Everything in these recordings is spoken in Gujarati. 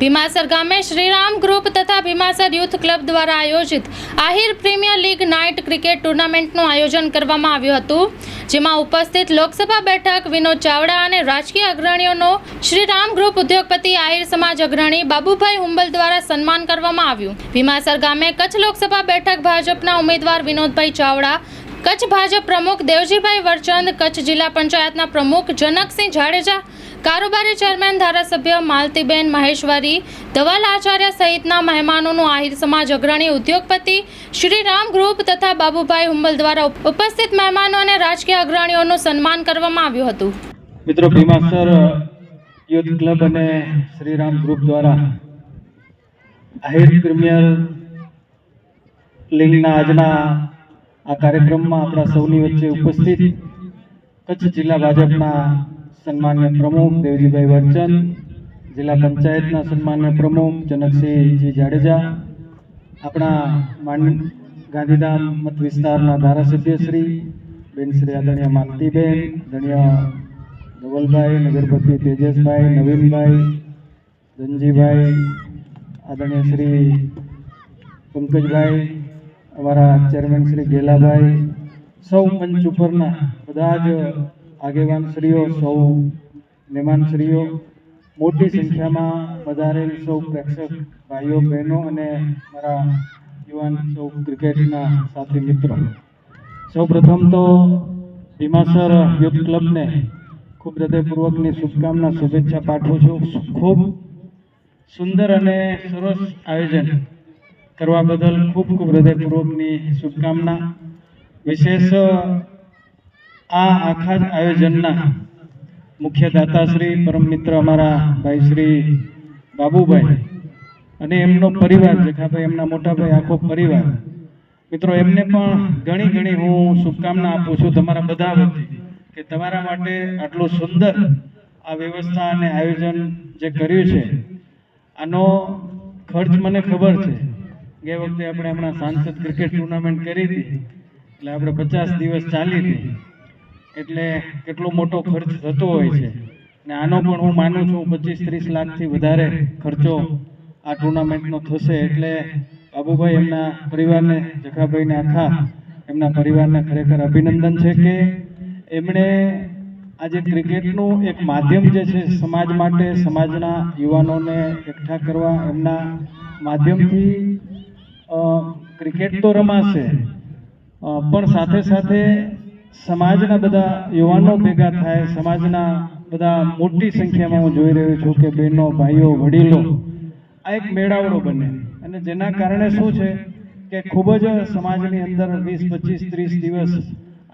ભીમાસર ગામે શ્રીરામ ગ્રુપ તથા ભીમાસર યુથ ક્લબ દ્વારા આયોજિત Ahir premier league night cricket ટુર્નામેન્ટનું આયોજન કરવામાં આવ્યું હતું, જેમાં ઉપસ્થિત લોકસભા બેઠક વિનોદ ચાવડા અને રાજકીય અગ્રણીઓનો શ્રીરામ ગ્રુપ ઉદ્યોગપતિ આહિર સમાજ અગ્રણી બાબુભાઈ હુંબલ દ્વારા સન્માન કરવામાં આવ્યું. ભીમાસર ગામે કચ્છ લોકસભા બેઠક ભાજપના ઉમેદવાર વિનોદભાઈ ચાવડા, કચ્છ ભાજપ પ્રમુખ દેવજીભાઈ વરચંદ, કચ્છ જિલ્લા પંચાયતના પ્રમુખ જનકસિંહ જાડેજા કારોબારી ચેરમેન ધારાસભ્ય માલતીબેન મહેશ્વરી, ધવલ આચાર્ય સહિતના મહેમાનોનું આહિર સમાજ અગ્રણી ઉદ્યોગપતિ શ્રી રામ ગ્રુપ તથા બાબુભાઈ હુંબલ દ્વારા ઉપસ્થિત મહેમાનો અને રાજકીય અગ્રણીઓનું સન્માન કરવામાં આવ્યું હતું. મિત્રો ભીમાસર યુથ ક્લબ અને શ્રીરામ ગ્રુપ દ્વારા આહિર પ્રીમિયર લીગના આજના આ કાર્યક્રમમાં આપણા સૌની વચ્ચે ઉપસ્થિત કચ્છ જિલ્લા ભાજપના સન્માન્ય પ્રમુખ દેવજીભાઈ વરચંદ જિલ્લા પંચાયતના સન્માન્ય પ્રમુખ જનકસિંહજી જાડેજા, આપણા માંડ ગાંધીધામ મત વિસ્તારના ધારાસભ્યશ્રી બેન શ્રી આદરણીય માલતીબેન ધણીય ધવલભાઈ, નગરપતિ તેજસભાઈ, નવીનભાઈ, ધનજીભાઈ, આદરણીય શ્રી પંકજભાઈ, અમારા ચેરમેન શ્રી ગેલાભાઈ, સૌ મંચ ઉપરના બધા જ આગેવાન શ્રીઓ સૌ મહેમાનશ્રીઓ મોટી સંખ્યામાં વધારેલ સૌ પ્રેક્ષક, ભાઈઓ, બહેનો અને મારા યુવાન સૌ ક્રિકેટના સાથી મિત્રો. સૌ પ્રથમ તો ભીમાસર યુથ ક્લબને ખૂબ હૃદયપૂર્વકની શુભકામના, શુભેચ્છા પાઠવું છું. ખૂબ સુંદર અને સરસ આયોજન કરવા બદલ ખૂબ ખૂબ હૃદયપૂર્વકની શુભકામના. વિશેષ આ આખા જ આયોજનના મુખ્ય દાતાશ્રી પરમ મિત્ર અમારા ભાઈ શ્રી બાબુભાઈ અને એમનો પરિવાર જેખાભાઈ એમના મોટાભાઈ, આખો પરિવાર. મિત્રો, એમને પણ ઘણી ઘણી હું શુભકામના આપું છું તમારા બધા વતી કે તમારા માટે આટલું સુંદર આ વ્યવસ્થા અને આયોજન જે કર્યું છે, આનો ખર્ચ મને ખબર છે. ગે વખતે આપણે હમણાં સાંસદ ક્રિકેટ ટુર્નામેન્ટ કરી હતી, એટલે આપણે પચાસ દિવસ ચાલી હતી. એટલે કેટલો મોટો ખર્ચ થતો હોય છે. ને આનો પણ હું માનું છું પચીસ ત્રીસ લાખથી વધારે ખર્ચો આ ટુર્નામેન્ટનો થશે. એટલે બાબુભાઈ એમના પરિવારને, જખાભાઈને આખા એમના પરિવારને ખરેખર અભિનંદન છે કે એમણે આજે ક્રિકેટનું એક માધ્યમ જે છે, સમાજ માટે, સમાજના યુવાનોને એકઠા કરવા એમના માધ્યમથી ક્રિકેટ તો રમાશે પણ સાથે સાથે સમાજના બધા યુવાનો ભેગા થાય સમાજના બધા મોટી સંખ્યામાં હું જોઈ રહ્યો છું કે બહેનો ભાઈઓ વડીલો આ એક મેળાવડો બને. અને જેના કારણે શું છે કે ખૂબ જ સમાજની અંદર વીસ પચીસ ત્રીસ દિવસ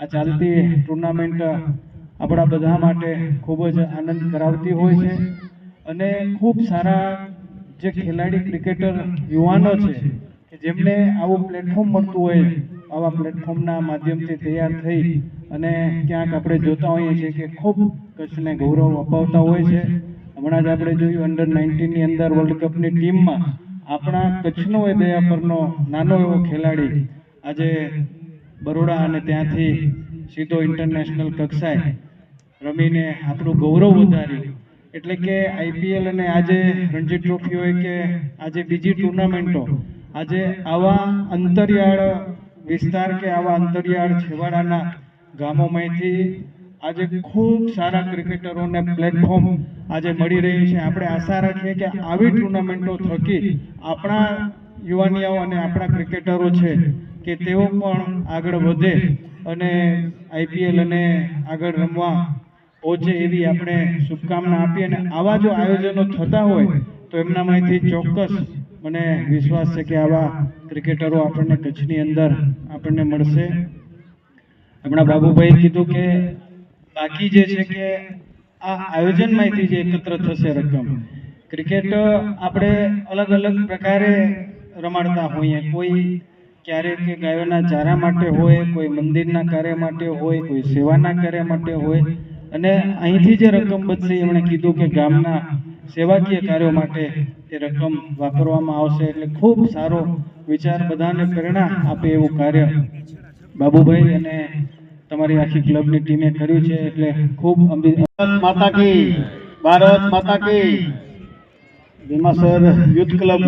આ ચાલતી ટુર્નામેન્ટ આપણા બધા માટે ખૂબ જ આનંદ કરાવતી હોય છે. અને ખૂબ સારા જે ખેલાડી ક્રિકેટર યુવાનો છે કે જેમને આવું પ્લેટફોર્મ મળતું હોય આવા પ્લેટફોર્મના માધ્યમથી તૈયાર થઈ અને ક્યાંક આપણે જોતા હોઈએ છીએ કે ખૂબ કચ્છને ગૌરવ અપાવતા હોય છે. હમણાં જ આપણે જોયું અંડર નાઇન્ટીનની અંદર વર્લ્ડ કપની ટીમમાં આપણા કચ્છનો એ દયા પરનો નાનો એવો ખેલાડી આજે બરોડા અને ત્યાંથી સીધો ઇન્ટરનેશનલ કક્ષાએ રમીને આપણું ગૌરવ વધાર્યું. એટલે કે આઈપીએલ અને આજે રણજી ટ્રોફી હોય કે આજે બીજી ટુર્નામેન્ટો આજે આવા અંતરિયાળ વિસ્તાર કે આવા અંતરિયાળ છેવાડાના ગામોમાંથી આજે ખૂબ સારા ક્રિકેટરોને પ્લેટફોર્મ આજે મળી રહ્યું છે. આપણે આશા રાખીએ કે આવી ટુર્નામેન્ટો થકી આપણા યુવાનીઓ અને આપણા ક્રિકેટરો છે કે તેઓ પણ આગળ વધે અને આઈપીએલ અને આગળ રમવા પહોંચે એવી આપણે શુભકામના આપીએ અને આવા જો આયોજનો થતા હોય તો એમનામાંથી ચોક્કસ મને વિશ્વાસ છે કે આવા ક્રિકેટરો આપણને કચ્છની અંદર આપણને મળશે. હમણાં બાબુભાઈ કીધું કે બાકી જે છે કે આ આયોજનમાંથી જે એકત્ર થશે રકમ, ક્રિકેટ આપણે અલગ અલગ પ્રકારે રમાડતા હોઈએ. કોઈ ક્યારેક કે ગાયોના ચારા માટે હોય, કોઈ મંદિરના કાર્ય માટે હોય, કોઈ સેવાના કાર્ય માટે હોય. અને અહીંથી જે રકમ બચશે, એમણે કીધું કે ગામના સેવાકીય કાર્યો માટે તે રકમ વાપરવામાં આવશે એટલે ખૂબ સારો વિચાર બધાને પ્રેરણા આપે એવું કાર્ય બાબુભાઈ અને તમારી આખી ક્લબની ટીમે કર્યું છે એટલે ખૂબ માતા કી, ભારત માતા કી. ભીમાસર યુથ ક્લબ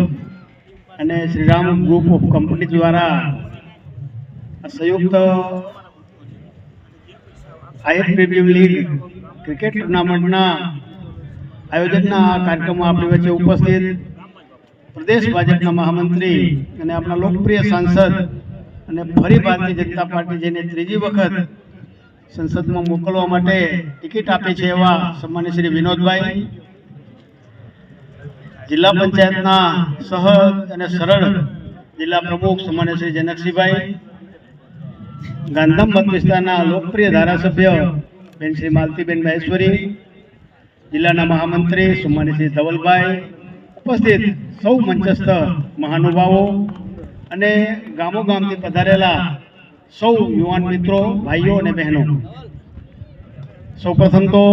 અને શ્રીરામ ગ્રુપ ઓફ કંપની દ્વારા સંયુક્ત આઈએફ પ્રીમિયમ લીગ ક્રિકેટ ટુર્નામેન્ટના આયોજનના કાર્યક્રમમાં આપણી વચ્ચે ઉપસ્થિત પ્રદેશ ભાજપના મહામંત્રી અને આપણા લોકપ્રિય સાંસદ અને ફરી ભારતીય જનતા પાર્ટી જેને ત્રીજી વખત સંસદમાં મોકલવા માટે ટિકિટ આપી છે એવા સન્માન્ય શ્રી વિનોદભાઈ, જિલ્લા પંચાયતના સહજ અને સરળ જિલ્લા પ્રમુખ સન્માન્ય શ્રી જનકસિંહભાઈ ગાંધમ મત વિસ્તારના લોકપ્રિય ધારાસભ્ય બેન શ્રી માલતીબેન મહેશ્વરી જિલ્લાના મહામંત્રી સુમાનસિંહ ધવલભાઈ, ઉપસ્થિત સૌ મંચસ્થ મહાનુભાવો અને ગામો ગામથી પધારેલા સૌ યુવાન મિત્રો, ભાઈઓ અને બહેનો. સૌપ્રથમ તો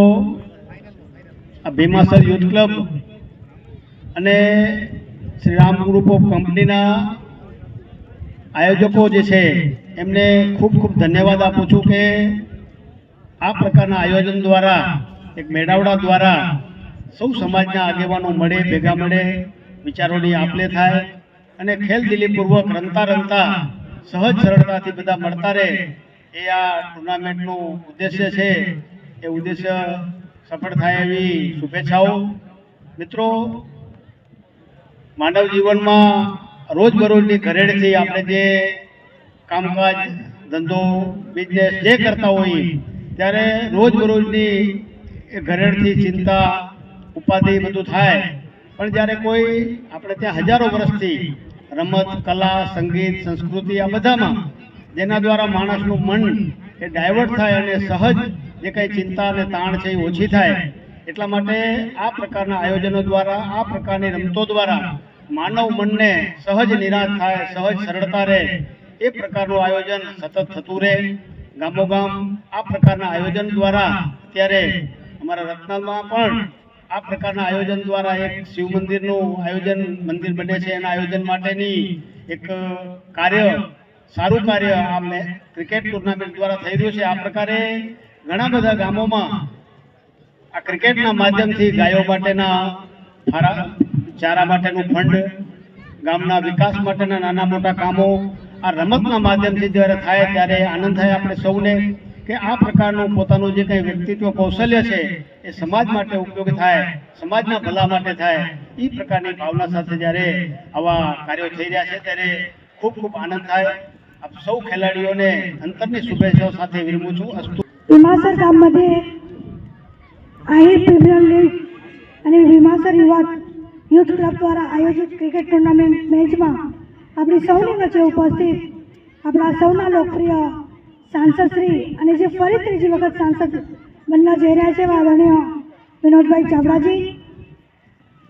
આ ભીમાસર યુથ ક્લબ અને શ્રી રામ ગ્રુપ ઓફ કંપનીના આયોજકો જે છે, એમને ખૂબ ખૂબ ધન્યવાદ આપું છું કે આ પ્રકારના આયોજન દ્વારા એક મેળાવડા દ્વારા સૌ સમાજના આગેવાનો મળે, ભેગા મળે, વિચારોની આપલે થાય અને ખેલદિલીપૂર્વક રમતા રમતા સહજ સરળતાથી બધા મળતા રહે. એ આ ટુર્નામેન્ટનું ઉદ્દેશ્ય છે. એ ઉદ્દેશ્ય સફળ થાય એવી શુભેચ્છાઓ. મિત્રો, માનવ જીવનમાં રોજબરોજની ઘરેડથી આપણે જે કામકાજ, ધંધો બિઝનેસ જે કરતા હોઈએ ત્યારે રોજબરોજની એ ઘરેડથી ચિંતા, ઉપાધિ બધું થાય. પણ જ્યારે કોઈ આપણે ત્યાં હજારો વર્ષથી રમત, કલા, સંગીત, સંસ્કૃતિ આ બધામાં જેના દ્વારા માણસનું મન એ ડાયવર્ટ થાય અને સહજ જે કંઈ ચિંતા અને તાણ છે એ ઓછી થાય, એટલા માટે આ પ્રકારના આયોજનો દ્વારા, આ પ્રકારની રમતો દ્વારા માનવ મનને સહજ નિરાશ થાય, સહજ સરળતા રહે. એ પ્રકારનું આયોજન સતત થતું રહે. ગામોગામ આ પ્રકારના આયોજન દ્વારા અત્યારે અમારા રત્નાલમાં પણ આ પ્રકારના આયોજન દ્વારા એક શિવ મંદિરનું આયોજન મંદિર બને છે. એના આયોજન માટેની એક કાર્ય, સારું કાર્ય આ ક્રિકેટ ટુર્નામેન્ટ દ્વારા થઈ રહ્યું છે. આ પ્રકારે ઘણા બધા ગામોમાં આ ક્રિકેટના માધ્યમથી ગાયો માટેના ફારા, ચારા માટેનું ફંડ, ગામના વિકાસ માટેના નાના મોટા કામો આ રમતના માધ્યમથી જ્યારે થાય ત્યારે આનંદ થાય. આપણે સૌને કે આ પ્રકારનું પોતાનું જે કંઈ વ્યક્તિત્વ કૌશલ્ય છે એ સમાજ માટે ઉપયોગી થાય સમાજના ભલા માટે થાય એ પ્રકારની ભાવના સાથે જ્યારે આવા કાર્યો થઈ રહ્યા છે ત્યારે ખૂબ ખૂબ આનંદ થાય આપ સૌ ખેલાડીઓને અંતરની શુભેચ્છાઓ સાથે વિરમું છું અસ્તુ भीमासर गावमध्ये आहे प्रीमियर लीग અને ભીમાસર યુવા યુથ ક્લબ દ્વારા આયોજિત ક્રિકેટ ટુર્નામેન્ટ મેચમાં આપણી સૌની વચ્ચે ઉપસ્થિત આપણા સૌના લોકપ્રિય સાંસદ શ્રી અને જે ફરી ત્રીજી વખત સાંસદ બનવા જઈ રહ્યા છે આદરણીય વિનોદભાઈ ચાવડાજી,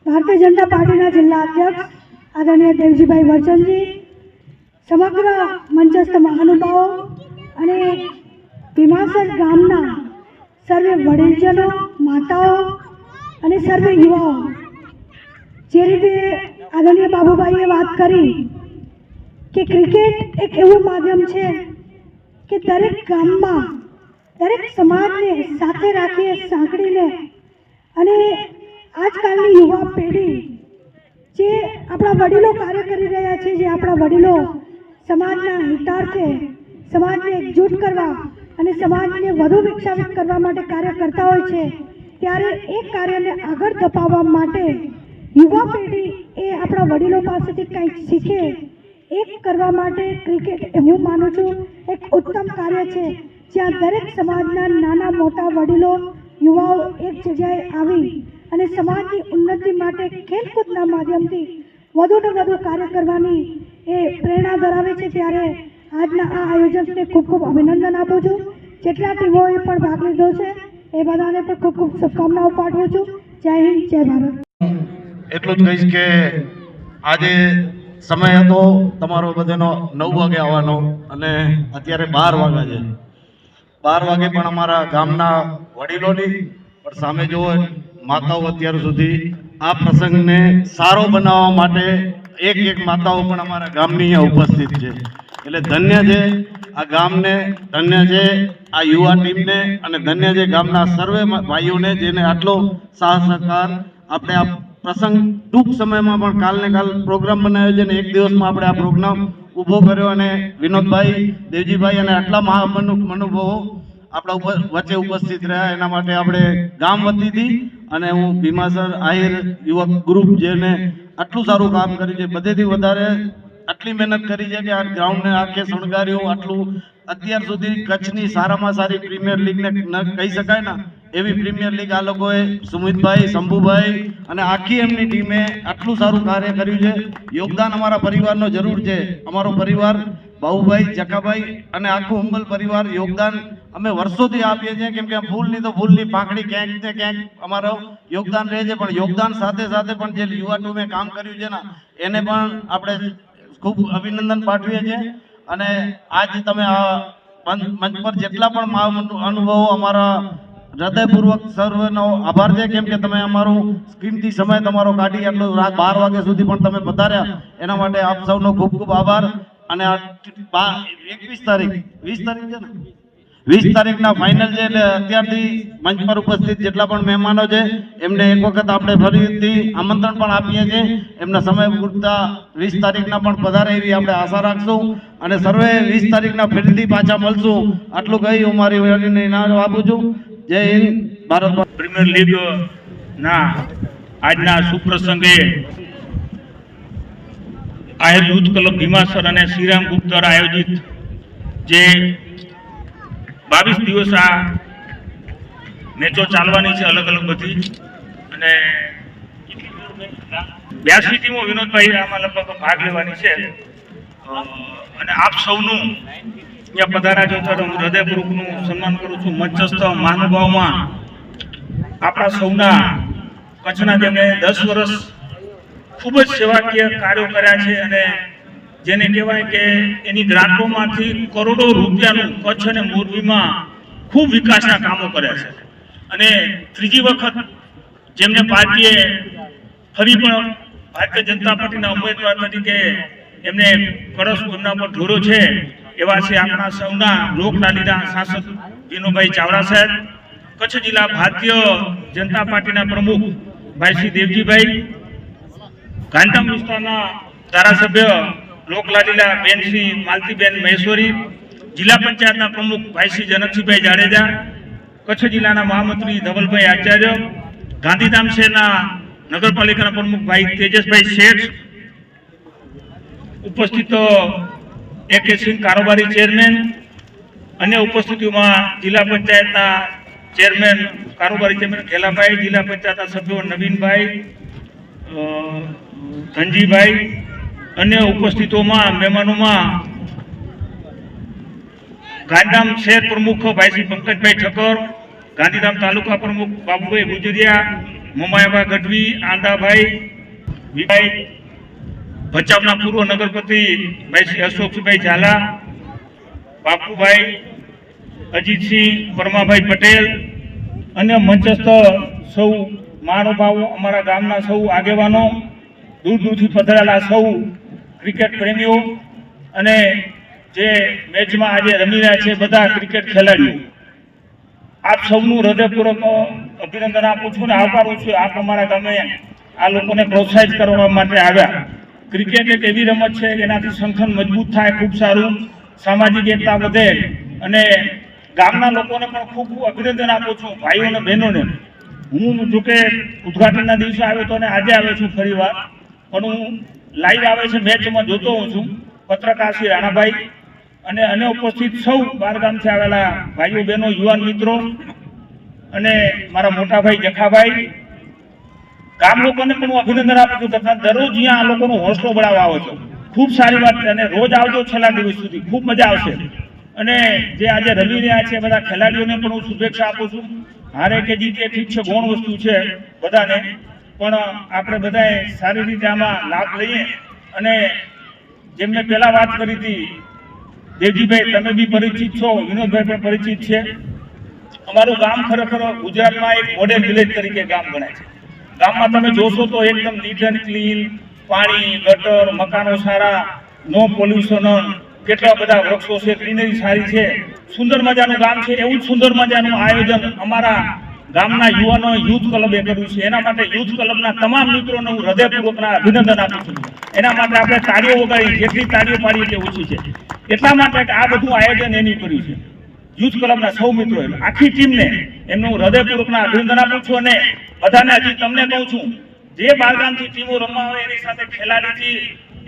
ભારતીય જનતા પાર્ટીના જિલ્લા અધ્યક્ષ આદરણીય દેવજીભાઈ વરચંદજી સમગ્ર મંચસ્થ મહાનુભાવો અને ભીમાસર ગામના સર્વે વડીલજનો, માતાઓ અને સર્વે યુવાઓ. જે રીતે આદરણીય બાબુભાઈએ વાત કરી કે ક્રિકેટ એક એવું માધ્યમ છે કે દરેક ગામમાં, દરેક સમાજને સાથે રાખીને, સાંકળીને અને આજકાલની યુવા પેઢી જે આપણા વડીલો કાર્ય કરી રહ્યા છે, જે આપણા વડીલો સમાજના હિતાર્થે, સમાજને એકજૂટ કરવા અને સમાજને વધુ વિકસાવિત કરવા માટે કાર્ય કરતા હોય છે, ત્યારે એ કાર્યને આગળ ધપાવવા માટે યુવા પેઢી એ આપણા વડીલો પાસેથી કંઈક શીખે એક કરવા માટે ક્રિકેટ હું માનું છું એક ઉત્તમ કાર્ય છે. જ્યાં દરેક સમાજના નાના મોટા વડીલો, યુવાઓ એક જગ્યાએ આવી અને સમાજની ઉન્નતિ માટે ખેલકૂદના માધ્યમથી વધુને વધુ કાર્ય કરવાની એ પ્રેરણા ધરાવે છે. ત્યારે આજના આ આયોજકને ખૂબ ખૂબ અભિનંદન આપું છું. જેટલા ટીમોએ પણ ભાગ લીધો છે, એ બધાને પણ ખૂબ ખૂબ શુભકામનાઓ પાઠવું છું. જય હિન્દ, જય ભારત. એટલું જ કહીશ કે આજે સમય હતો, તમારો બધાનો નવ વાગે આવવાનો અને અત્યારે બાર વાગ્યા છે. બાર વાગે પણ અમારા ગામના વડીલોની, પણ સામે જુઓ, માતાઓ અત્યાર સુધી આ પ્રસંગને સારો બનાવવા માટે એક એક માતાઓ પણ અમારા ગામની અહીંયા ઉપસ્થિત છે. એટલે ધન્ય છે, આ ગામને, ધન્ય છે આ યુવા ટીમને અને ધન્ય છે ગામના સર્વે ભાઈઓને જેને આટલો સાહસ સહકાર આપણે આ પ્રસંગ ટૂંક સમયમાં પણ કાલને કાલ પ્રોગ્રામ બનાવ્યો છે અને એક દિવસમાં આપણે આ પ્રોગ્રામ ઊભો કર્યો અને વિનોદભાઈ, દેવજીભાઈ અને આટલા મહામનુ, મનુભવો આપણા વચ્ચે ઉપસ્થિત રહ્યા. એના માટે આપણે ગામ વતીથી અને હું ભીમાસર આહિર યુવક ગ્રુપ જેને આટલું સારું કામ કર્યું છે. બધેથી વધારે આટલી મહેનત કરી છે કે આ ગ્રાઉન્ડને આખે શણગાર્યું, આટલું અત્યાર સુધી કચ્છની સારામાં સારી પ્રીમિયર લીગને કહી શકાય ને એવી પ્રીમિયર લીગ આ લોકોએ સુમિતભાઈ, શંભુભાઈ અને આખી એમની ટીમે આટલું સારું કાર્ય કર્યું છે. યોગદાન અમારા પરિવારનો જરૂર છે. અમારો પરિવાર, બાહુભાઈ, જકાભાઈ અને આખું ઉંબલ પરિવાર યોગદાન અમે વર્ષોથી આપીએ છીએ. કેમ કે ફૂલની તો ફૂલની પાંખડી ક્યાંક ને ક્યાંક અમારો યોગદાન રહે છે. પણ યોગદાન સાથે સાથે પણ જે યુવા ટીમે કામ કર્યું છે ને, એને પણ આપણે ખૂબ અભિનંદન પાઠવીએ છીએ. અને આજ તમે આ મંચ પર જેટલા પણ અનુભવો અમારા હૃદયપૂર્વક સર્વનો આભાર છે, કેમ કે તમે અમારું કિંમતી સમય તમારો કાઢી આટલો રાત બાર વાગ્યા સુધી પણ તમે પધાર્યા. એના માટે આપ સૌનો ખૂબ ખૂબ આભાર. અને એકવીસ તારીખ, વીસ તારીખ છે ને? વીસ તારીખના ફાઇનલ છે એટલે અત્યારથી મંચ પર ઉપસ્થિત જેટલા પણ મહેમાનો છે, એમને એક વખત આપણે ફરીથી આમંત્રણ પણ આપીએ છીએ. એમના સમય પૂરતા વીસ તારીખના પણ પધારે એવી આપણે આશા રાખશું. અને સર્વે વીસ તારીખના ફરીથી પાછા મળશું. આટલું કહી હું મારી આપું છું. જય હિન્દ, ભારત પ્રીમિયર લીગ ના આજના સુપ્રસંગે આહિર યુથ ક્લબ ભીમાસર અને શ્રીરામ ગુપ્ત દ્વારા આયોજિત જે બાવીસ દિવસ આ મેચો ચાલવાની છે અલગ અલગ બધી. અને બ્યાસી ટીમો વિનોદભાઈ આમાં લગભગ ભાગ લેવાની છે. અને આપ સૌનું અહીંયા પધારા છો ત્યારે હું હૃદયપૂર્વકનું સન્માન કરું છું. મંચસ્થ મહાનુભાવમાં આપણા સૌના કચ્છના જેમણે દસ વર્ષ ખૂબ જ સેવાકીય કાર્યો કર્યા છે અને જેને કહેવાય કે એની ગ્રાન્ટોમાંથી કરોડો રૂપિયાનું કચ્છ અને મોરબીમાં ખૂબ વિકાસના કામો કર્યા છે. અને ત્રીજી વખત જેમને પાર્ટીએ ફરી પણ ભારતીય જનતા પાર્ટીના ઉમેદવાર તરીકે એમને કળશ એમના પર ઢોરો છે એવા છે આપણા સૌના લોકલાલીના સાંસદ વિનુભાઈ ચાવડા સાહેબ, કચ્છ જિલ્લા ભારતીય જનતા પાર્ટીના પ્રમુખ ભાઈ શ્રી દેવજીભાઈ, ગાંધીધામ વિસ્તારના ધારાસભ્ય લોકલાલીલા બેન શ્રી માલતીબેન મહેશ્વરી, જિલ્લા પંચાયતના પ્રમુખ ભાઈ શ્રી જનકસિંહભાઈ જાડેજા, કચ્છ જિલ્લાના મહામંત્રી ધવલભાઈ આચાર્ય, ગાંધીધામ શહેરના નગરપાલિકાના પ્રમુખ ભાઈ તેજસભાઈ શેઠ ઉપસ્થિત એ કે સિંહ કારોબારી ચેરમેન અન્ય ઉપસ્થિતિમાં જિલ્લા પંચાયતના ચેરમેન, કારોબારી ચેરમેન ખેલાભાઈ, જિલ્લા પંચાયતના સભ્યો નવીનભાઈ ધનજીભાઈ, અન્ય ઉપસ્થિતોમાં મહેમાનોમાં ગાંધીધામ શહેર પ્રમુખ ભાઈશ્રી પંકજભાઈ ઠક્કર, ગાંધીધામ તાલુકા પ્રમુખ બાબુભાઈ ગુજરિયા મોમાયાભાઈ ગઢવી, આંદાભાઈ, વિભાઈ ભચાઉના પૂર્વ નગરપતિ ભાઈ અશોકભાઈ ઝાલા, બાપુભાઈ અજીતસિંહ, પરમાભાઈ પટેલ અને મંચસ્થ સૌ મહાનુભાવો અમારા ગામના સૌ આગેવાનો, દૂર દૂરથી પધારેલા સૌ ક્રિકેટ પ્રેમીઓ અને જે મેચમાં આજે રમી રહ્યા છે બધા ક્રિકેટ ખેલાડીઓ. આપ સૌનું હૃદયપૂર્વક અભિનંદન આપું છું ને આવકારું છું આપ અમારા ગામે આ લોકોને પ્રોત્સાહિત કરવા માટે આવ્યા. ક્રિકેટ એક એવી રમત છે કે એનાથી સંગઠન મજબૂત થાય, ખૂબ સારું સામાજિક એકતા વધે અને ગામના લોકોને પણ ખૂબ અભિનંદન આપું છું ભાઈઓ અને બહેનોને. હું જોકે ઉદઘાટનના દિવસે આવ્યો તો અને આજે આવ્યો છું ફરીવાર પણ હું લાઈવ આવે છે મેચમાં, જોતો હોઉં છું. પત્રકાર શ્રી રાણાભાઈ અને અન્ય ઉપસ્થિત સૌ બારગામથી આવેલા ભાઈઓ, બહેનો, યુવાન મિત્રો અને મારા મોટા ભાઈ જખાભાઈ ગામ લોકોને પણ હું અભિનંદન આપું છું તથા દરરોજ અહીંયા આ લોકોનો હોસલો બળાવવા આવો છો. ખૂબ સારી વાત છે અને રોજ આવજો છેલ્લા દિવસ સુધી. ખૂબ મજા આવશે. અને જે આજે રમી રહ્યા છે બધા ખેલાડીઓને પણ હું શુભેચ્છા આપું છું. હારે કે જીતે ઠીક છે, ગૌણ વસ્તુ છે બધાને. પણ આપણે બધાએ સારી રીતે આમાં લાભ લઈએ. અને જેમ મેં પહેલા વાત કરી હતી, દેવજીભાઈ, તમે બી પરિચિત છો, વિનોદભાઈ પણ પરિચિત છે. અમારું ગામ ખરેખર ગુજરાતમાં એક મોડેલ વિલેજ તરીકે ગામ ગણાય છે. ગામમાં તમે જોશો તો એકદમ નીટ એન્ડ ક્લીન પાણી, ગટર, મકાનો સારા નો પોલ્યુશન કેટલા બધા વૃક્ષો છે ગ્રીનરી સારી છે. સુંદર મજાનું ગામ છે, એવું જ સુંદર મજાનું આયોજન અમારા ગામના યુવાનો યુથ ક્લબે કર્યું છે. એના માટે યુથ ક્લબના તમામ મિત્રોને હું હૃદયપૂર્વકના અભિનંદન આપું છું. એના માટે આપણે તાળીઓ વગાડી, જેટલી તાળીઓ પાડીએ તે ઓછી છે. એટલા માટે આ બધું આયોજન એની કર્યું છે. યુથ ક્લબના સૌ મિત્રો આખી ટીમને એમનું હૃદયપૂર્વકના અભિનંદન આપું છું અને બધાને હજી તમને કહું છું, જે બાલગામથી ટીમો રમવા આવે એની સાથે ખેલાડીથી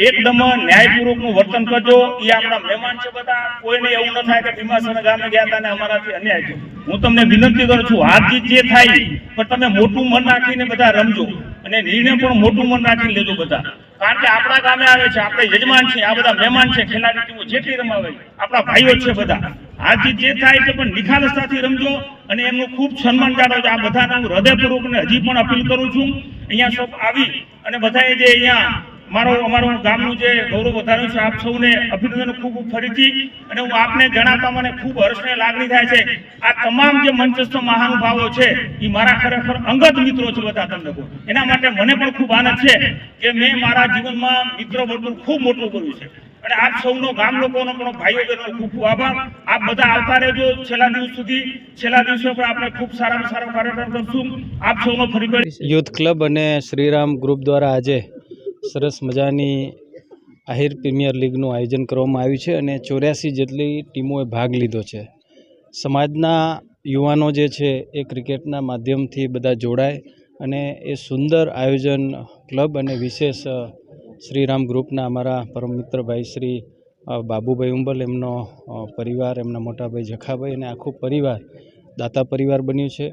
એકદમ ન્યાયપૂર્વકનું વર્તન કરજો. એ આપણા મહેમાન છે બધા. કોઈને એવું ન થાય કે ભીમાસર ગામે ગયા હતા અને અમારાથી અન્યાય છે હું તમને વિનંતી કરું છું, હાર જીત જે થાય, પણ તમે મોટું મન રાખીને બધા રમજો અને નિર્ણય પણ મોટું મન રાખીને લેજો બધા. કારણ કે આપણા ગામે આવે છે, આપણે યજમાન છે, આ બધા મહેમાન છે ખેલાડી ટીમો જેટલી રમાવે, આપણા ભાઈઓ છે બધા. જીત જે થાય તે પણ નિખાલસતાથી રમજો અને એમનું ખૂબ સન્માન જાળવજો. આ બધાને હું હૃદયપૂર્વકને હજી પણ અપીલ કરું છું. અહીંયા સૌ આવી અને બધાએ જે અહીંયા મારો, અમારું ગામનું જે ગૌરવ વધાર્યું છે, આપ સૌને અભિનંદન ખૂબ ફરીથી. અને હું આપને જણાવતા મને ખૂબ હર્ષને લાગણી થાય છે. આ તમામ જે મંચસ્થ મહાનુભાવો છે એ મારા ખરેખર અંગત મિત્રો છે બધા તમને એના માટે મને પણ ખૂબ આનંદ છે કે મેં મારા જીવનમાં મિત્ર વર્તુળ ખૂબ મોટું કર્યું છે. અને આપ સૌનો ગામ લોકોનો પણ ભાઈઓ બહેનો ખૂબ ખૂબ આભાર. આપ બધા આવતા રહેજો છેલ્લા દિવસ સુધી. છેલ્લા દિવસો પણ આપણે ખૂબ સારામાં સારો કાર્યક્રમ કરશું. આપ સૌનો ફરી યુથ ક્લબ અને શ્રીરામ ગ્રુપ દ્વારા આજે સરસ મજાની આહિર પ્રીમિયર લીગનું આયોજન કરવામાં આવ્યું છે અને ચોર્યાસી જેટલી ટીમોએ ભાગ લીધો છે. સમાજના યુવાનો જે છે એ ક્રિકેટના માધ્યમથી બધા જોડાય અને એ સુંદર આયોજન ક્લબ અને વિશેષ શ્રીરામ ગ્રુપના અમારા પરમ મિત્ર ભાઈ શ્રી બાબુભાઈ ઉંબલ, એમનો પરિવાર, એમના મોટાભાઈ જખાભાઈ અને આખું પરિવાર, દાતા પરિવાર બન્યું છે.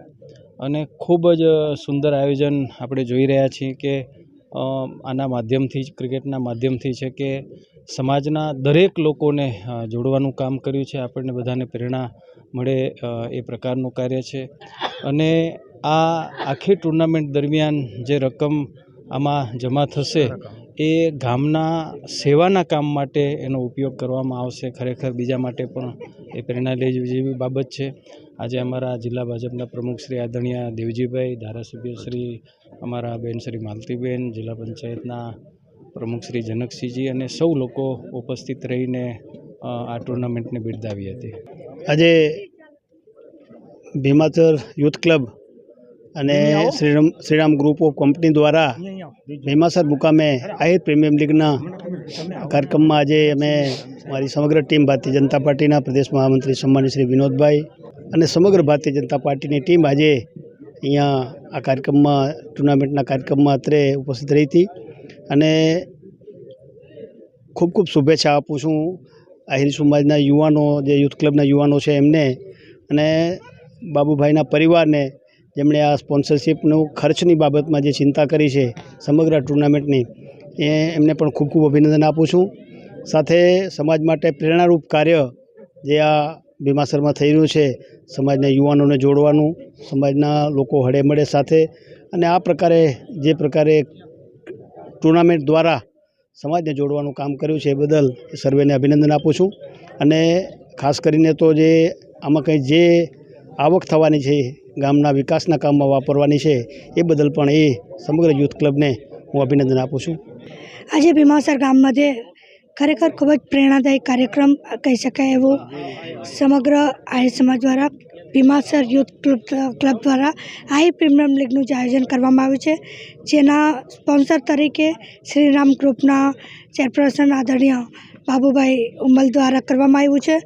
અને ખૂબ જ સુંદર આયોજન આપણે જોઈ રહ્યા છીએ કે આના માધ્યમથી જ, ક્રિકેટના માધ્યમથી છે કે, સમાજના દરેક લોકોને જોડવાનું કામ કર્યું છે. આપણને બધાને પ્રેરણા મળે એ પ્રકારનું કાર્ય છે. અને આ આખી ટુર્નામેન્ટ દરમિયાન જે રકમ આમાં જમા થશે એ ગામના સેવાના કામ માટે એનો ઉપયોગ કરવામાં આવશે. ખરેખર બીજા માટે પણ એ પ્રેરણા લેવી જેવી બાબત છે. આજે અમારા જિલ્લા ભાજપના પ્રમુખ શ્રી આદરણીય દેવજીભાઈ, ધારાસભ્ય શ્રી અમારા બેન શ્રી માલતીબેન, જિલ્લા પંચાયતના પ્રમુખ શ્રી જનકસિંહજી અને સૌ લોકો ઉપસ્થિત રહીને આ ટુર્નામેન્ટને બિરદાવી હતી. આજે ભીમાચર યુથ ક્લબ અને Shriram Shriram group of company દ્વારા ભીમાસર મુકામે આહિર પ્રીમિયમ લીગના કાર્યક્રમમાં આજે અમે મારી સમગ્ર ટીમ ભારતીય જનતા પાર્ટીના પ્રદેશ મહામંત્રી સન્માનીય શ્રી વિનોદભાઈ અને સમગ્ર ભારતીય જનતા પાર્ટીની ટીમ આજે અહીંયા આ કાર્યક્રમમાં ટુર્નામેન્ટના કાર્યક્રમમાં અત્રે ઉપસ્થિત રહી હતી. અને ખૂબ ખૂબ શુભેચ્છા આપું છું આહિર સમાજના યુવાનો જે યુથ ક્લબના યુવાનો છે એમને અને બાબુભાઈના પરિવારને જેમણે આ સ્પોન્સરશિપનું ખર્ચની બાબતમાં જે ચિંતા કરી છે સમગ્ર ટુર્નામેન્ટની એ એમને પણ ખૂબ ખૂબ અભિનંદન આપું છું. સાથે સમાજ માટે પ્રેરણારૂપ કાર્ય જે આ ભીમાસરમાં થઈ રહ્યું છે, સમાજના યુવાનોને જોડવાનું, સમાજના લોકો હળેમળે સાથે અને આ પ્રકારે, જે પ્રકારે ટુર્નામેન્ટ દ્વારા સમાજને જોડવાનું કામ કર્યું છે એ બદલ સર્વેને અભિનંદન આપું છું. અને ખાસ કરીને તો જે આમાં કંઈ જે આવક થવાની છે, ગામના વિકાસના કામમાં વાપરવાની છે, એ બદલ પણ એ સમગ્ર યુથ ક્લબને હું અભિનંદન આપું છું. આજે ભીમાસર ગામમાં જે ખરેખર ખૂબ જ પ્રેરણાદાયક કાર્યક્રમ કહી શકાય એવો સમગ્ર આર્ય સમાજ દ્વારા ભીમાસર યુથ ક્લબ ક્લબ દ્વારા આઈ પ્રીમિયમ લીગનું જે આયોજન કરવામાં આવ્યું છે, જેના સ્પોન્સર તરીકે શ્રીરામ ગ્રુપના ચેરપર્સન આદરણીય બાબુભાઈ ઉમલ દ્વારા કરવામાં આવ્યું છે.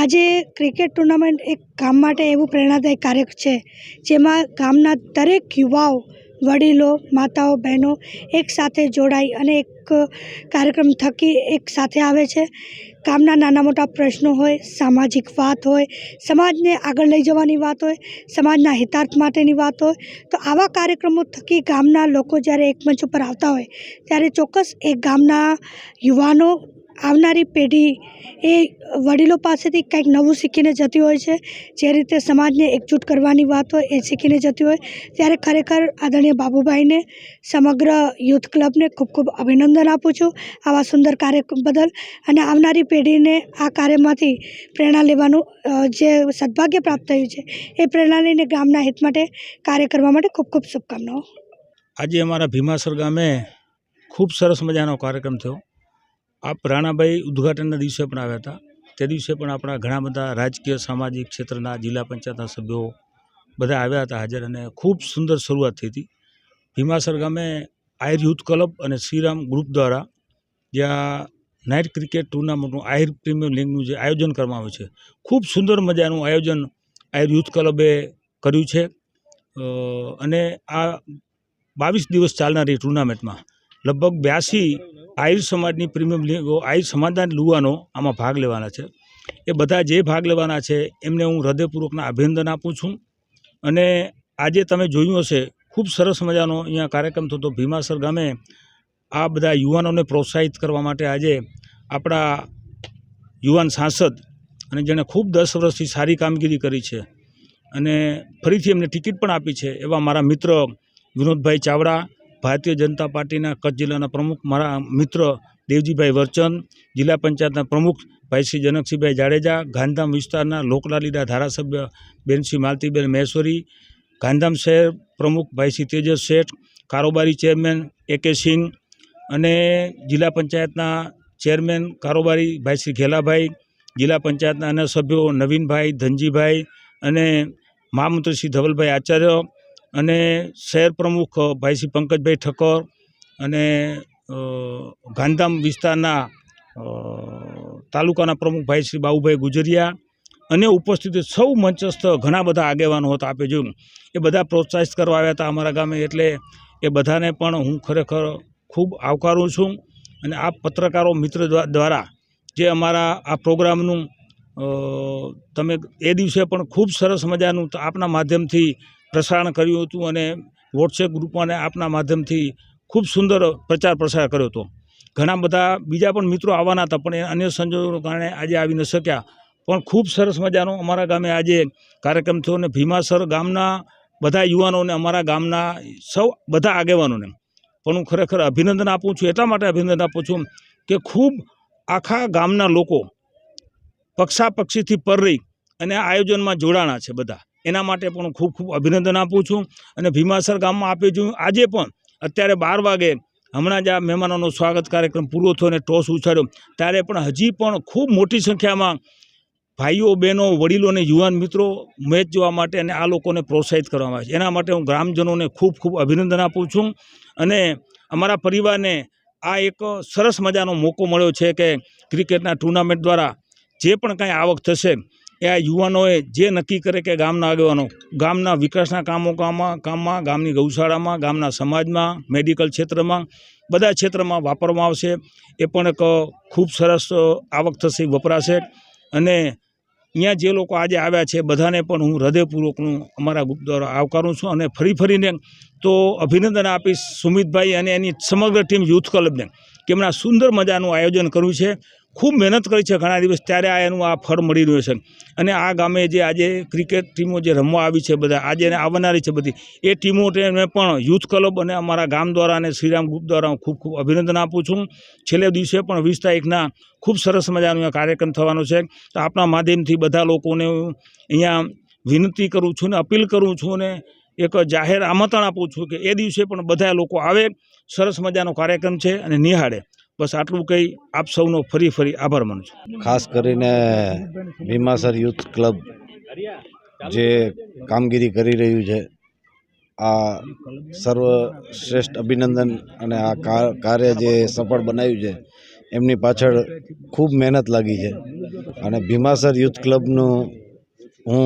આજે ક્રિકેટ ટુર્નામેન્ટ એક ગામ માટે એવું પ્રેરણાદાયક કાર્ય છે, જેમાં ગામના દરેક યુવાઓ, વડીલો, માતાઓ, બહેનો એક સાથે જોડાઈ અને એક કાર્યક્રમ થકી એક સાથે આવે છે. ગામના નાના મોટા પ્રશ્નો હોય, સામાજિક વાત હોય, સમાજને આગળ લઈ જવાની વાત હોય, સમાજના હિતાર્થ માટેની વાત હોય, તો આવા કાર્યક્રમો થકી ગામના લોકો જ્યારે એક મંચ ઉપર આવતા હોય, ત્યારે ચોક્કસ એ ગામના યુવાનો આવનારી પેઢી એ વડીલો પાસેથી કંઈક નવું શીખીને જતી હોય છે. જે રીતે સમાજને એકજૂટ કરવાની વાત હોય એ શીખીને જતી હોય. ત્યારે ખરેખર આદરણીય બાબુભાઈને સમગ્ર યુથ ક્લબને ખૂબ ખૂબ અભિનંદન આપું છું આવા સુંદર કાર્ય બદલ. અને આવનારી પેઢીને આ કાર્યમાંથી પ્રેરણા લેવાનું જે સદભાગ્ય પ્રાપ્ત થયું છે એ પ્રેરણા લઈને ગામના હિત માટે કાર્ય કરવા માટે ખૂબ ખૂબ શુભકામનાઓ. આજે અમારા ભીમાસર ગામે ખૂબ સરસ મજાનો કાર્યક્રમ થયો. આપ રાણાભાઈ ઉદ્ઘાટનના દિવસે પણ આવ્યા હતા. તે દિવસે પણ આપણા ઘણા બધા રાજકીય, સામાજિક ક્ષેત્રના જિલ્લા પંચાયતના સભ્યો બધા આવ્યા હતા હાજર અને ખૂબ સુંદર શરૂઆત થઈ હતી. ભીમાસર ગામે આહિર યુથ ક્લબ અને શ્રીરામ ગ્રુપ દ્વારા જ્યાં નાઇટ ક્રિકેટ ટુર્નામેન્ટનું આહિર પ્રીમિયર લીગનું જે આયોજન કરવામાં આવ્યું છે, ખૂબ સુંદર મજાનું આયોજન આહિર યુથ ક્લબે કર્યું છે. અને આ બાવીસ દિવસ ચાલનારી ટુર્નામેન્ટમાં લગભગ બ્યાસી આયુર સમાજની પ્રીમિયમ લીગો આયુર સમાજના યુવાનો આમાં ભાગ લેવાના છે. એ બધા જે ભાગ લેવાના છે, એમને હું હૃદયપૂર્વકના અભિનંદન આપું છું. અને આજે તમે જોયું હશે, ખૂબ સરસ મજાનો અહીંયા કાર્યક્રમ થતો. ભીમાસર ગામે આ બધા યુવાનોને પ્રોત્સાહિત કરવા માટે આજે આપણા યુવાન સાંસદ અને જેણે ખૂબ દસ વર્ષથી સારી કામગીરી કરી છે અને ફરીથી એમને ટિકિટ પણ આપી છે એવા મારા મિત્ર વિનોદભાઈ ચાવડા ભારતીય જનતા પાર્ટીના કચ્છ જિલ્લાના પ્રમુખ મારા મિત્ર દેવજીભાઈ વર્ચન, જિલ્લા પંચાયતના પ્રમુખ ભાઈ શ્રી જનકસિંહભાઈ જાડેજા, ગાંધીધામ વિસ્તારના લોકલાલીના ધારાસભ્ય બેનશ્રી માલતીબેન મહેશ્વરી, ગાંધીધામ શહેર પ્રમુખ ભાઈ શ્રી તેજસ શેઠ, કારોબારી ચેરમેન એ કે સિંહ અને જિલ્લા પંચાયતના ચેરમેન કારોબારી ભાઈ શ્રી ઘેલાભાઈ, જિલ્લા પંચાયતના અન્ય સભ્યો નવીનભાઈ, ધનજીભાઈ અને મહામંત્રી શ્રી ધવલભાઈ આચાર્ય અને શહેર પ્રમુખ ભાઈ શ્રી પંકજભાઈ ઠક્કર અને ગાંધામ વિસ્તારના તાલુકાના પ્રમુખ ભાઈ શ્રી બાબુભાઈ ગુજરિયા અને ઉપસ્થિત સૌ મંચસ્થ ઘણા બધા આગેવાનો હતા આપે જોયું. એ બધા પ્રોત્સાહિત કરવા આવ્યા હતા અમારા ગામે એટલે એ બધાને પણ હું ખરેખર ખૂબ આવકારું છું અને આ પત્રકારો મિત્ર દ્વા- દ્વારા જે અમારા આ પ્રોગ્રામનું તમે એ દિવસે પણ ખૂબ સરસ મજાનું આપના માધ્યમથી પ્રસારણ કર્યું હતું અને વોટ્સએપ ગ્રુપમાં આપના માધ્યમથી ખૂબ સુંદર પ્રચાર પ્રસાર કર્યો હતો. ઘણા બધા બીજા પણ મિત્રો આવવાના હતા, પણ એ અન્ય સંજોગોને કારણે આજે આવી ન શક્યા. પણ ખૂબ સરસ મજાનો અમારા ગામે આજે કાર્યક્રમ થયો અને ભીમાસર ગામના બધા યુવાનોને અમારા ગામના સૌ બધા આગેવાનોને પણ હું ખરેખર અભિનંદન આપું છું, એટલા માટે અભિનંદન આપું છું કે ખૂબ આખા ગામના લોકો પક્ષાપક્ષીથી પર રહી અને આયોજનમાં જોડાણા છે બધા. એના માટે પણ ખૂબ ખૂબ અભિનંદન આપું છું અને ભીમાસર ગામમાં આપી છું. આજે પણ અત્યારે બાર વાગે હમણાં જ આ મહેમાનોનો સ્વાગત કાર્યક્રમ પૂરો થયો અને ટોસ ઉછાળ્યો. ત્યારે પણ હજી પણ ખૂબ મોટી સંખ્યામાં ભાઈઓ, બહેનો, વડીલો અને યુવાન મિત્રો મેચ જોવા માટે અને આ લોકોને પ્રોત્સાહિત કરવામાં આવે છે એના માટે હું ગ્રામજનોને ખૂબ ખૂબ અભિનંદન આપું છું અને અમારા પરિવારને આ એક સરસ મજાનો મોકો મળ્યો છે કે ક્રિકેટના ટુર્નામેન્ટ દ્વારા જે પણ કાંઈ આવક થશે એ આ યુવાનોએ જે નક્કી કરે કે ગામના આગેવાનો, ગામના વિકાસના કામો કામમાં કામમાં ગામની ગૌશાળામાં, ગામના સમાજમાં, મેડિકલ ક્ષેત્રમાં, બધા ક્ષેત્રમાં વાપરવામાં આવશે. એ પણ એક ખૂબ સરસ આવક થશે, વપરાશે. અને અહીંયા જે લોકો આજે આવ્યા છે, બધાને પણ હું હૃદયપૂર્વકનું અમારા ગ્રુપ દ્વારા આવકારું છું અને ફરી ફરીને તો અભિનંદન આપીશ સુમિતભાઈ અને એની સમગ્ર ટીમ યુથ ક્લબને કે એમના સુંદર મજાનું આયોજન કર્યું છે. ખૂબ મહેનત કરી છે ઘણા દિવસ, ત્યારે આ એનું આ ફળ મળી રહ્યું છે. અને આ ગામે જે આજે ક્રિકેટ ટીમો જે રમવા આવી છે બધા, આજે એને આવનારી છે બધી. એ ટીમો પણ યુથ ક્લબ અને અમારા ગામ દ્વારા અને શ્રીરામ ગ્રુપ દ્વારા હું ખૂબ ખૂબ અભિનંદન આપું છું. છેલ્લે દિવસે પણ વીસ તારીખના ખૂબ સરસ મજાનો કાર્યક્રમ થવાનો છે. તો આપણા માધ્યમથી બધા લોકોને અહીંયા વિનંતી કરું છું ને અપીલ કરું છું અને એક જાહેર આમંત્રણ આપું છું કે એ દિવસે પણ બધા લોકો આવે. સરસ મજાનો કાર્યક્રમ છે અને નિહાળે. બસ આટલું કહી આપ સૌનો ફરી ફરી આભાર માનું છું. ખાસ કરીને ભીમાસર યુથ ક્લબ જે કામગીરી કરી રહ્યું છે, આ સર્વશ્રેષ્ઠ અભિનંદન અને આ કાર્ય જે સફળ બનાવ્યું છે, એમની પાછળ ખૂબ મહેનત લાગી છે. અને ભીમાસર યુથ ક્લબનું હું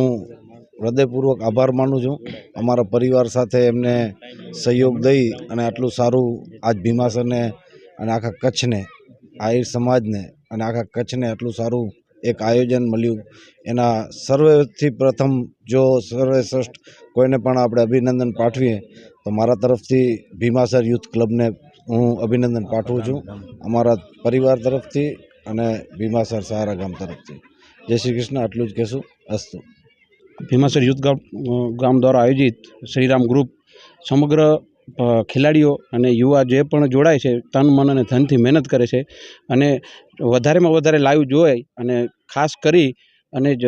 હૃદયપૂર્વક આભાર માનું છું. અમારા પરિવાર સાથે એમને સહયોગ દઈ અને આટલું સારું આજ ભીમાસરને અને આખા કચ્છને, આહિર સમાજને અને આખા કચ્છને આટલું સારું એક આયોજન મળ્યું. એના સર્વેથી પ્રથમ જો સર્વશ્રેષ્ઠ કોઈને પણ આપણે અભિનંદન પાઠવીએ, તો મારા તરફથી ભીમાસર યુથ ક્લબને હું અભિનંદન પાઠવું છું. અમારા પરિવાર તરફથી અને ભીમાસર સહારા ગામ તરફથી. જય શ્રી કૃષ્ણ, આટલું જ કહેશું. અસ્તુ. ભીમાસર યુથ ગામ દ્વારા આયોજિત શ્રીરામ ગ્રુપ સમગ્ર ખેલાડીઓ અને યુવા જે પણ જોડાય છે, તન મન અને ધનથી મહેનત કરે છે અને વધારેમાં વધારે લાઈવ જોઈ અને ખાસ કરી અને જ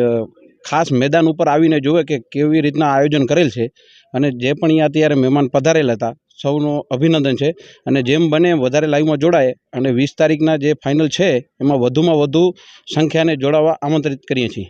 ખાસ મેદાન ઉપર આવીને જોવે કે કેવી રીતના આયોજન કરેલ છે અને જે પણ અહીંયા અત્યારે મહેમાન પધારેલા હતા, સૌનું અભિનંદન છે અને જેમ બને વધારે લાઈવમાં જોડાય અને વીસ તારીખના જે ફાઇનલ છે, એમાં વધુમાં વધુ સંખ્યાને જોડાવા આમંત્રિત કરીએ છીએ.